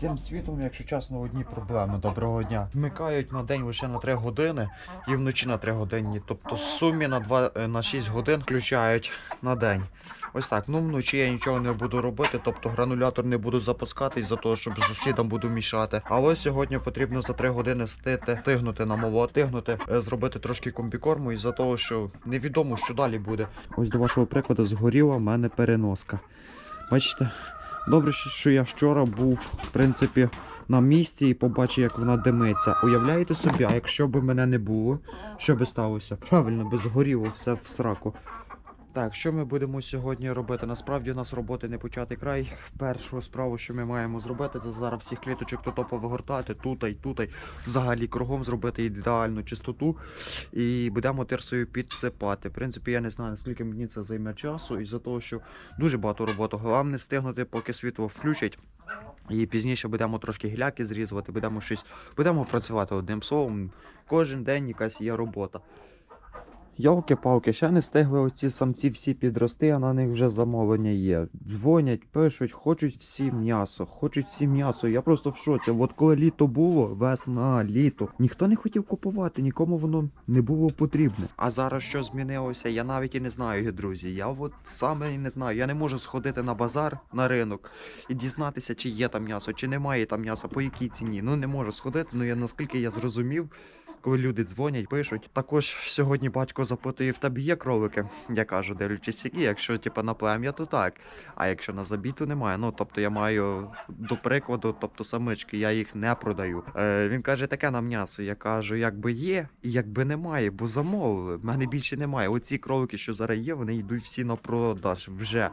цим світом, якщо чесно, одні проблеми. Доброго дня. Вмикають на день лише на 3 години і вночі на 3 години. Тобто в сумі на 2, е, на 6 годин включають на день. Ось так. Ну вночі я нічого не буду робити, тобто гранулятор не буду запускати із-за того, щоб сусідам буду мішати. Але сьогодні потрібно за 3 години встити, тигнути на молот, тигнути, е, зробити трошки комбікорму із-за того, що невідомо, що далі буде. Ось до вашого прикладу згоріла в мене переноска. Бачите? Добре, що- я вчора був, в принципі, на місці і побачив, як вона димиться. Уявляєте собі, а якщо б мене не було, що би сталося? Правильно, би згоріло все в сраку. Так, що ми будемо сьогодні робити? Насправді у нас роботи не початий край. Першу справу, що ми маємо зробити, це зараз всіх кліточок тут повигортати, тут і тут, взагалі кругом зробити ідеальну чистоту. І будемо тирсою підсипати. В принципі, я не знаю, наскільки мені це займе часу, із-за того, що дуже багато роботи. Головне встигнути, поки світло включать. І пізніше будемо трошки гіляки зрізувати, будемо щось, будемо працювати одним словом. Кожен день якась є робота. Йолки-палки, ще не встигли оці самці всі підрости, а на них вже замовлення є. Дзвонять, пишуть, хочуть всі м'ясо, хочуть всі м'ясо. Я просто в шоці. От коли літо було, весна, літо, ніхто не хотів купувати, нікому воно не було потрібне. А зараз що змінилося, я навіть і не знаю, друзі. Я от саме і не знаю. Я не можу сходити на базар на ринок і дізнатися, чи є там м'ясо, чи немає там м'яса, по якій ціні. Ну не можу сходити. Ну я наскільки я зрозумів, коли люди дзвонять, пишуть. Також сьогодні батько запитує, в тебе є кролики? Я кажу, дивлячись, які. Якщо типу, на плем'я, то так. А якщо на забій, то немає. Ну тобто я маю до прикладу, тобто самички, я їх не продаю. Е, він каже, таке на м'ясо. Я кажу, якби є, і якби немає, бо замовили. В мене більше немає. Оці кролики, що зараз є, вони йдуть всі на продаж вже.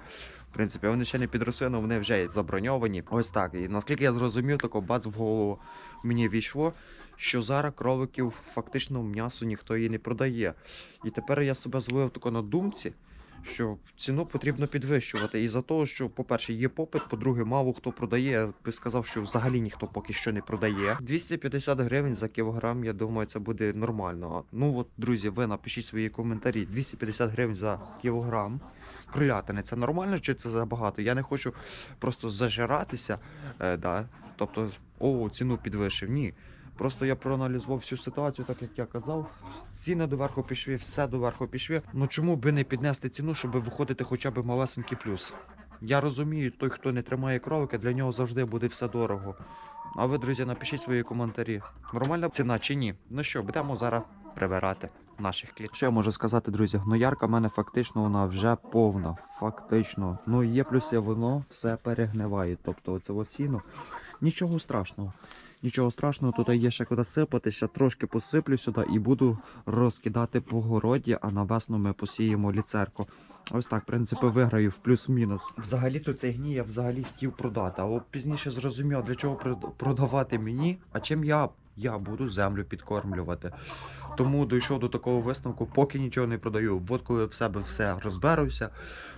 В принципі, вони ще не підросли, але вони вже заброньовані. Ось так. І наскільки я зрозумів, тако бац в голову мені війшло, що зараз кроликів фактично м'ясо ніхто її не продає. І тепер я себе зловив тако на думці. Що ціну потрібно підвищувати. І за того, що, по-перше, є попит, по-друге, мало хто продає. Я би сказав, що взагалі ніхто поки що не продає. 250 гривень за кілограм, я думаю, це буде нормально. Ну от, друзі, ви напишіть свої коментарі. 250 гривень за кілограм. Кролятини, це нормально чи це забагато? Я не хочу просто зажиратися. Е, да. Тобто, о, ціну підвищив. Ні. Просто я проаналізував всю ситуацію, так як я казав. Ціни доверху пішли, все доверху пішли. Ну чому би не піднести ціну, щоб виходити хоча б малесенький плюс? Я розумію, той, хто не тримає кролика, для нього завжди буде все дорого. А ви, друзі, напишіть свої коментарі. Нормальна ціна чи ні? Ну що, будемо зараз прибирати наших кліт. Що я можу сказати, друзі? Гноярка в мене фактично вона вже повна. Фактично. Ну є плюси, воно все перегниває. Тобто оце ось сіно. Нічого страшного. Нічого страшного, тут є ще куди сипати, ще трошки посиплю сюди і буду розкидати по городі, а на весну ми посіємо ліцерку. Ось так, в принципі, виграю в плюс-мінус. Взагалі то цей гній я взагалі хотів продати, але пізніше зрозумів, для чого прод- продавати мені, а чим я, я буду землю підкормлювати. Тому дійшов до такого висновку, поки нічого не продаю. От коли в себе все розберуся,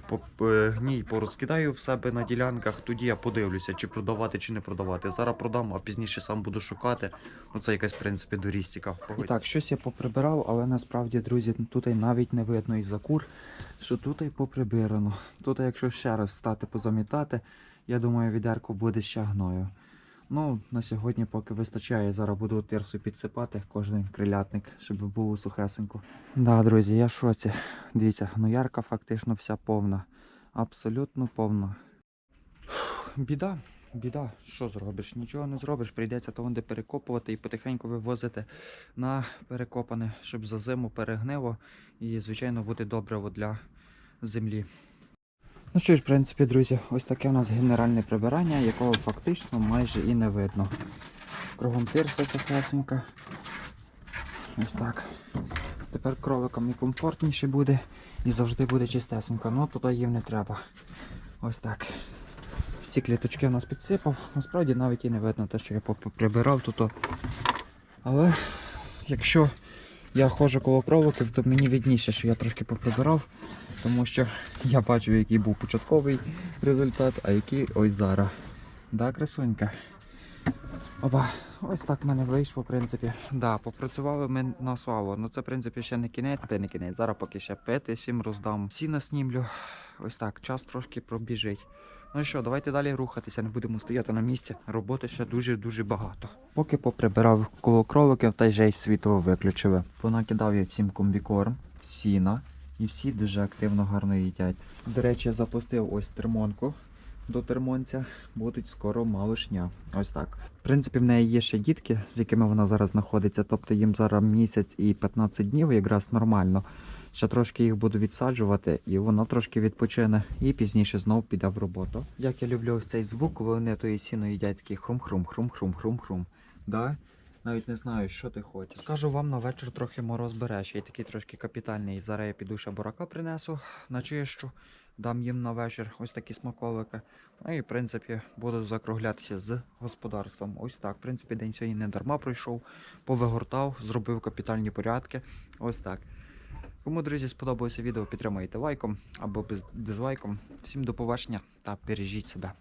по- е, гній порозкидаю в себе на ділянках, тоді я подивлюся, чи продавати, чи не продавати. Зараз продам, а пізніше сам буду шукати. Ну це якась, в принципі, дорістіка. І так, щось я поприбирав, але насправді, друзі, тут навіть не видно із-за кур, що тут і поприбирано. Тут, якщо ще раз стати позамітати, я думаю, відерко буде ще гною. Ну, на сьогодні поки вистачає, зараз буду тирсу підсипати кожен крилятник, щоб було сухесенько. Да, друзі, я в шоці. Дивіться, гноярка фактично вся повна. Абсолютно повна. Фух, Біда, біда. Що зробиш? Нічого не зробиш. Прийдеться то де перекопувати і потихеньку вивозити на перекопане, щоб за зиму перегнило і, звичайно, буде добре для землі. Ну що ж, в принципі, друзі, ось таке у нас генеральне прибирання, якого фактично майже і не видно. Кругом тирса сухесенька. Ось так. Тепер кроликам і комфортніше буде і завжди буде чистесенько. Ну туди їм не треба. Ось так. Всі кліточки у нас підсипав. Насправді навіть і не видно те, що я прибирав тут. Але якщо я ходжу коло кроликів, то мені відніше, що я трошки поприбирав, тому що я бачу, який був початковий результат, а який ось зараз. Да, красунька. Опа, ось так в мене вийшло, в принципі. Да, попрацювали ми на славу. Ну це, в принципі, ще не кінець, та не кінець. Зараз поки ще пити, сім роздам. Сіна снімлю. Ось так, час трошки пробіжить. Ну що, давайте далі рухатися, не будемо стояти на місці. Роботи ще дуже-дуже багато. Поки поприбирав коло кроликів та й же й світло виключили. Понакидав я всім комбікорм, сіна, і всі дуже активно гарно їдять. До речі, запустив ось термонку до термонця. Будуть скоро малишня. Ось так. В принципі, в неї є ще дітки, з якими вона зараз знаходиться. Тобто їм зараз місяць і 15 днів якраз нормально. Ще трошки їх буду відсаджувати, і воно трошки відпочине, і пізніше знов піде в роботу. Як я люблю ось цей звук, вони тої сіно їдять такий хрум-хрум, хрум-хрум, хрум-хрум. Да? Навіть не знаю, що ти хочеш. Скажу вам, на вечір трохи мороз бере, ще й такий трошки капітальний. Зараз я піду ще бурака принесу, начищу, дам їм на вечір ось такі смаколики. Ну і в принципі буду закруглятися з господарством. Ось так. В принципі, день сьогодні не дарма пройшов, повигортав, зробив капітальні порядки. Ось так. Кому, друзі, сподобалося відео, підтримайте лайком або дизлайком. Всім до побачення та бережіть себе.